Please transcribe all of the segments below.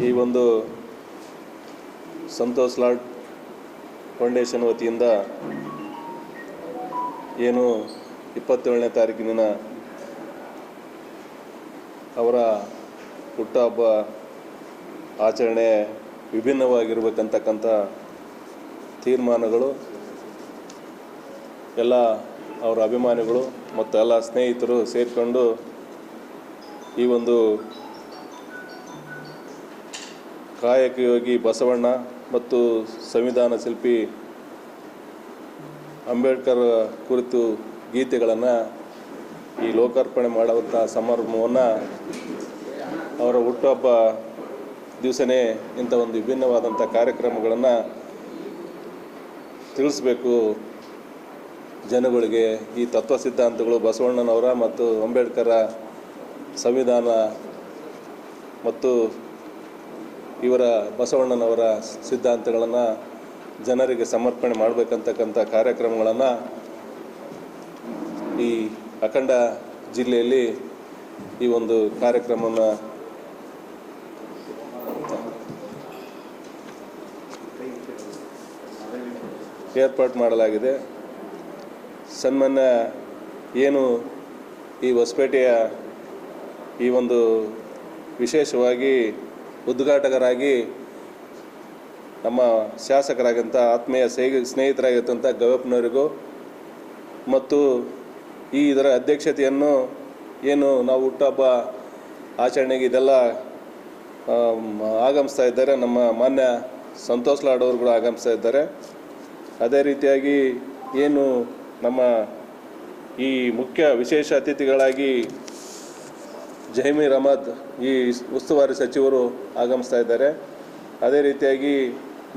ಈ ಒಂದು ಸಂತೋಷ್ ಲಾಡ್ ಫೌಂಡೇಶನ್ ವತಿಯಿಂದ ಏನು ಇಪ್ಪತ್ತೇಳನೇ ತಾರೀಕಿನ ಅವರ ಹುಟ್ಟಹಬ್ಬ ಆಚರಣೆ ವಿಭಿನ್ನವಾಗಿರ್ಬೇಕಂತಕ್ಕಂಥ ತೀರ್ಮಾನಗಳು, ಎಲ್ಲ ಅವರ ಅಭಿಮಾನಿಗಳು ಮತ್ತು ಎಲ್ಲ ಸ್ನೇಹಿತರು ಸೇರಿಕೊಂಡು ಈ ಒಂದು ಕಾಯಕ ಯೋಗಿ ಬಸವಣ್ಣ ಮತ್ತು ಸಂವಿಧಾನ ಶಿಲ್ಪಿ ಅಂಬೇಡ್ಕರ್ ಕುರಿತು ಗೀತೆಗಳನ್ನು ಈ ಲೋಕಾರ್ಪಣೆ ಮಾಡುವಂಥ ಸಮಾರಂಭವನ್ನು ಅವರ ಹುಟ್ಟುಹಬ್ಬ ದಿವಸನೇ ಇಂಥ ಒಂದು ವಿಭಿನ್ನವಾದಂಥ ಕಾರ್ಯಕ್ರಮಗಳನ್ನು ತಿಳಿಸ್ಬೇಕು ಜನಗಳಿಗೆ. ಈ ತತ್ವ ಸಿದ್ಧಾಂತಗಳು ಬಸವಣ್ಣನವರ ಮತ್ತು ಅಂಬೇಡ್ಕರ ಸಂವಿಧಾನ ಮತ್ತು ಇವರ ಬಸವಣ್ಣನವರ ಸಿದ್ಧಾಂತಗಳನ್ನು ಜನರಿಗೆ ಸಮರ್ಪಣೆ ಮಾಡಬೇಕಂತಕ್ಕಂಥ ಕಾರ್ಯಕ್ರಮಗಳನ್ನು ಈ ಅಖಂಡ ಜಿಲ್ಲೆಯಲ್ಲಿ ಈ ಒಂದು ಕಾರ್ಯಕ್ರಮವನ್ನು ಏರ್ಪಾಟ್ ಮಾಡಲಾಗಿದೆ. ಸನ್ಮಾನ್ಯ ಏನು ಈ ಹೊಸಪೇಟೆಯ ಈ ಒಂದು ವಿಶೇಷವಾಗಿ ಉದ್ಘಾಟಕರಾಗಿ ನಮ್ಮ ಶಾಸಕರಾಗಿದ್ದಂಥ ಆತ್ಮೀಯ ಸ್ನೇಹಿ ಸ್ನೇಹಿತರಾಗಿರ್ತಂಥ ಗವಪ್ನವರಿಗೂ ಮತ್ತು ಈ ಇದರ ಅಧ್ಯಕ್ಷತೆಯನ್ನು ಏನು ನಾವು ಹುಟ್ಟುಹಬ್ಬ ಆಚರಣೆಗೆ ಇದೆಲ್ಲ ಆಗಮಿಸ್ತಾ ಇದ್ದಾರೆ. ನಮ್ಮ ಮಾನ್ಯ ಸಂತೋಷ್ ಲಾಡ್ ಕೂಡ ಆಗಮಿಸ್ತಾ ಇದ್ದಾರೆ. ಅದೇ ರೀತಿಯಾಗಿ ಏನು ನಮ್ಮ ಈ ಮುಖ್ಯ ವಿಶೇಷ ಅತಿಥಿಗಳಾಗಿ ಜಹೀಮೀರ್ ಅಹಮದ್ ಈ ಉಸ್ತುವಾರಿ ಸಚಿವರು ಆಗಮಿಸ್ತಾ ಇದ್ದಾರೆ. ಅದೇ ರೀತಿಯಾಗಿ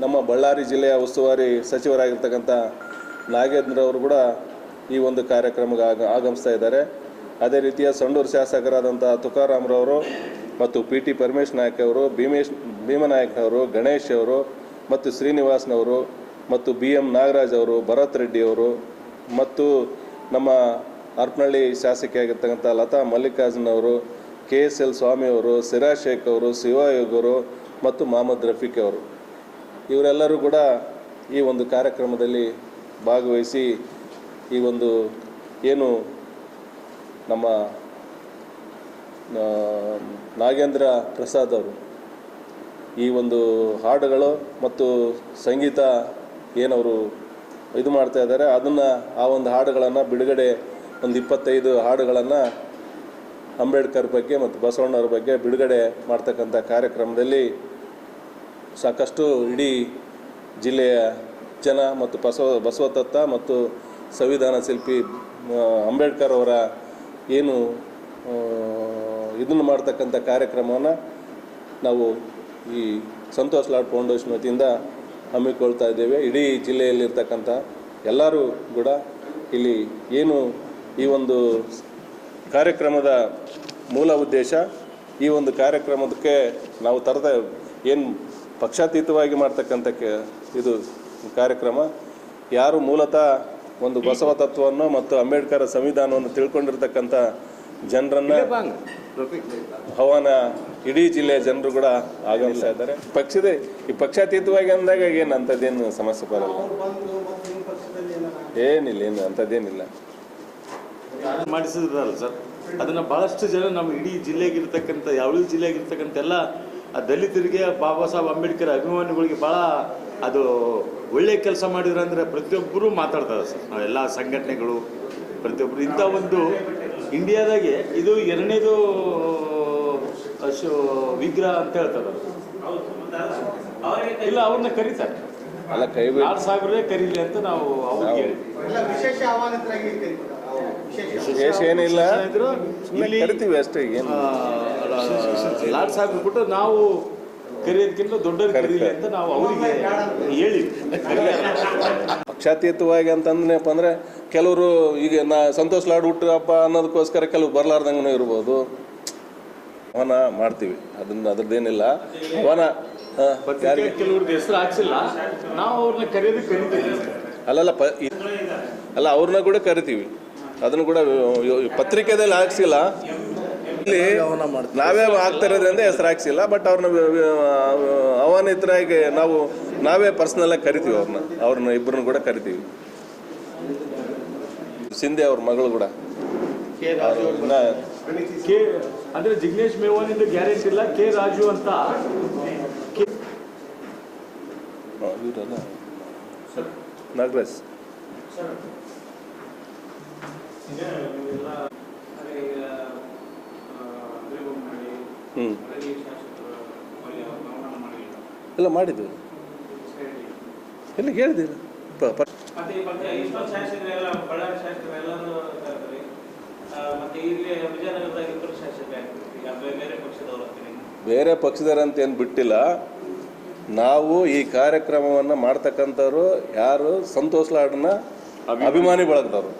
ನಮ್ಮ ಬಳ್ಳಾರಿ ಜಿಲ್ಲೆಯ ಉಸ್ತುವಾರಿ ಸಚಿವರಾಗಿರ್ತಕ್ಕಂಥ ನಾಗೇಂದ್ರ ಅವರು ಕೂಡ ಈ ಒಂದು ಕಾರ್ಯಕ್ರಮಕ್ಕೆ ಆಗ, ಆಗಮಿಸ್ತಾ ಇದ್ದಾರೆ. ಅದೇ ರೀತಿಯ ಸಂಡೂರು ಶಾಸಕರಾದಂಥ ತುಕಾರಾಮ್ರವರು ಮತ್ತು ಪಿ ಟಿ ಪರಮೇಶ್ ನಾಯಕ್ ಅವರು, ಭೀಮೇಶ್, ಭೀಮನಾಯಕ್ ಅವರು, ಗಣೇಶ್ ಅವರು ಮತ್ತು ಶ್ರೀನಿವಾಸ್ನವರು ಮತ್ತು ಬಿ ಎಂ ನಾಗರಾಜ್ ಅವರು, ಭರತ್ ರೆಡ್ಡಿ ಅವರು ಮತ್ತು ನಮ್ಮ ಹರಪನಹಳ್ಳಿ ಶಾಸಕಿಯಾಗಿರ್ತಕ್ಕಂಥ ಲತಾ ಮಲ್ಲಿಕಾರ್ಜುನ್ ಅವರು ಕೆ ಎಸ್ ಎಲ್ ಸ್ವಾಮಿ ಅವರು ಸಿರಾಜ್ ಶೇಖ್ ಅವರು ಶಿವಯೋಗರು ಮತ್ತು ಮೊಹಮ್ಮದ್ ರಫೀಕ್ ಅವರು. ಇವರೆಲ್ಲರೂ ಕೂಡ ಈ ಒಂದು ಕಾರ್ಯಕ್ರಮದಲ್ಲಿ ಭಾಗವಹಿಸಿ ಈ ಒಂದು ಏನು ನಮ್ಮ ನಾಗೇಂದ್ರ ಪ್ರಸಾದ್ ಅವರು, ಈ ಒಂದು ಹಾಡುಗಳು ಮತ್ತು ಸಂಗೀತ ಏನವರು ಇದು ಮಾಡ್ತಾ ಇದ್ದಾರೆ, ಅದನ್ನು ಆ ಒಂದು ಹಾಡುಗಳನ್ನು ಬಿಡುಗಡೆ ಒಂದು ಇಪ್ಪತ್ತೈದು ಹಾಡುಗಳನ್ನು ಅಂಬೇಡ್ಕರ್ ಬಗ್ಗೆ ಮತ್ತು ಬಸವಣ್ಣವ್ರ ಬಗ್ಗೆ ಬಿಡುಗಡೆ ಮಾಡ್ತಕ್ಕಂಥ ಕಾರ್ಯಕ್ರಮದಲ್ಲಿ ಸಾಕಷ್ಟು ಇಡೀ ಜಿಲ್ಲೆಯ ಜನ ಮತ್ತು ಬಸವ ಬಸವತತ್ವ ಮತ್ತು ಸಂವಿಧಾನ ಶಿಲ್ಪಿ ಅಂಬೇಡ್ಕರ್ ಅವರ ಏನು ಇದನ್ನು ಮಾಡ್ತಕ್ಕಂಥ ಕಾರ್ಯಕ್ರಮವನ್ನು ನಾವು ಈ ಸಂತೋಷ್ ಲಾಡ್ ಫೌಂಡೇಶನ್ ವತಿಯಿಂದ ಹಮ್ಮಿಕೊಳ್ತಾ ಇದ್ದೇವೆ. ಇಡೀ ಜಿಲ್ಲೆಯಲ್ಲಿರ್ತಕ್ಕಂಥ ಎಲ್ಲರೂ ಕೂಡ ಇಲ್ಲಿ ಏನು ಈ ಒಂದು ಕಾರ್ಯಕ್ರಮದ ಮೂಲ ಉದ್ದೇಶ ಈ ಒಂದು ಕಾರ್ಯಕ್ರಮಕ್ಕೆ ನಾವು ತರದ ಏನು ಪಕ್ಷಾತೀತವಾಗಿ ಮಾಡ್ತಕ್ಕಂಥ ಕೆ- ಇದು ಕಾರ್ಯಕ್ರಮ ಯಾರು ಮೂಲತಃ ಒಂದು ಬಸವ ತತ್ವವನ್ನು ಮತ್ತು ಅಂಬೇಡ್ಕರ್ ಸಂವಿಧಾನವನ್ನು ತಿಳ್ಕೊಂಡಿರ್ತಕ್ಕಂಥ ಜನರನ್ನು ಹವಾನ ಇಡೀ ಜಿಲ್ಲೆಯ ಜನರು ಕೂಡ ಆಗಮಿಸ್ತಾ ಇದ್ದಾರೆ. ಪಕ್ಷದ ಈ ಪಕ್ಷಾತೀತವಾಗಿ ಅಂದಾಗ ಏನು ಅಂಥದ್ದೇನು ಸಮಸ್ಯೆ ಬರಲ್ಲ. ಏನಿಲ್ಲ ಏನು ಅಂಥದ್ದೇನಿಲ್ಲ. ಮಾಡಿಸಿದ್ರಲ್ಲ ಸರ್. ಅದನ್ನ ಬಹಳಷ್ಟು ಜನ ನಮ್ಮ ಇಡೀ ಜಿಲ್ಲೆಗಿರ್ತಕ್ಕಂಥ ಯಾವಳಿ ಜಿಲ್ಲೆಗಿರ್ತಕ್ಕಂಥ ಎಲ್ಲ ಆ ದಲಿತರಿಗೆ ಬಾಬಾ ಸಾಹೇಬ್ ಅಂಬೇಡ್ಕರ್ ಅಭಿಮಾನಿಗಳಿಗೆ ಭಾಳ ಅದು ಒಳ್ಳೆ ಕೆಲಸ ಮಾಡಿದ್ರು ಅಂದರೆ ಪ್ರತಿಯೊಬ್ಬರು ಮಾತಾಡ್ತಾರೆ ಸರ್. ಎಲ್ಲ ಸಂಘಟನೆಗಳು ಪ್ರತಿಯೊಬ್ಬರು ಇಂಥ ಒಂದು ಇಂಡಿಯಾದಾಗೆ ಇದು ಎರಡನೇದು ಅಶು ವಿಗ್ರಹ ಅಂತ ಹೇಳ್ತಾರೆ. ಇಲ್ಲ ಅವ್ರನ್ನ ಕರೀತಾರೆ. ಅಲ್ಲ ಕೈ ಸಾವಿರೇ ಕರೀಲಿ ಅಂತ ನಾವು ಅವ್ರಿಗೆ ವಿಶೇಷ ಏನಿಲ್ಲ. ಕರಿತೀವಿ ಅಷ್ಟೇ ಏನು. ಲಾಡ್ ಸಾಹೇಬ್ ಬಿಟ್ಟು ನಾವು ಕರೆಯೋದಕ್ಕಿಂತ ದೊಡ್ಡವ್ರು ಕರೀಲಿ ಅಂತ ನಾವು ಅವರಿಗೆ ಹೇಳಿ. ಪಕ್ಷಾತೀತವಾಗಿ ಅಂತಂದ್ನಪ್ಪ ಅಂದ್ರೆ ಕೆಲವರು ಈಗ ನಾ ಸಂತೋಷ್ ಲಾಡ್ ಹುಟ್ಟು ಹಬ್ಬ ಅನ್ನೋದಕ್ಕೋಸ್ಕರ ಕೆಲವು ಬರ್ಲಾರ್ದಂಗೂ ಇರ್ಬೋದು. ಅವನ ಮಾಡ್ತೀವಿ. ಅದನ್ನ ಅದ್ರದ್ದೇನಿಲ್ಲ. ಅವನ ಕೆಲವ್ರಿಗೆ ಹೆಸರು ಹಾಕ್ಸಿಲ್ಲ. ನಾವು ಅವ್ರನ್ನ ಕರೆಯೋದಕ್ಕೆ ಕರಿತೀವಿ. ಅಲ್ಲಲ್ಲ ಪ ಅಲ್ಲ ಅವ್ರನ್ನ ಕೂಡ ಕರಿತೀವಿ. ಅದನ್ನು ಕೂಡ ಪತ್ರಿಕೆದಲ್ಲಿ ಹಾಕ್ಸಿಲ್ಲ. ಇಲ್ಲಿ ನಾವೇ ಆಗ್ತಾ ಇರೋದ್ರಿಂದ ಹೆಸರು ಹಾಕ್ಸಿಲ್ಲ ಬಟ್ ಅವ್ರನ್ನ ಅವಾನಿತರಾಗಿ ನಾವು ನಾವೇ ಪರ್ಸ್ನಲ್ ಆಗಿ ಕರಿತೀವಿ ಅವ್ರನ್ನ. ಅವ್ರನ್ನ ಇಬ್ಬರನ್ನ ಕೂಡ ಕರಿತೀವಿ. ಸಿಂಧೆ ಅವ್ರ ಮಗಳು ಕೂಡ. ಕೆ ರಾಜು ಅವ್ರು ಕೆ ಅಂದ್ರೆ ಜಿಗ್ನೇಶ್ ಮೇವಾನಿಂದ ಗ್ಯಾರಂಟಿ ಇಲ್ಲ ಕೆ ರಾಜು ಅಂತ. ನಾಗರಾಜ್. ಎಲ್ಲ ಮಾಡಿದ್ವಿ ಎಲ್ಲ ಶಾಸಕರು ಬೇರೆ ಪಕ್ಷದವರು ಅಂತೀರಿ ಬೇರೆ ಪಕ್ಷದವ್ರು ಅಂತ ಏನು ಬಿಟ್ಟಿಲ್ಲ. ನಾವು ಈ ಕಾರ್ಯಕ್ರಮವನ್ನು ಮಾಡ್ತಕ್ಕಂಥವ್ರು ಯಾರು? ಸಂತೋಷ್ ಲಾಡ್ನ ಅಭಿಮಾನಿ ಬಳಗದವರು.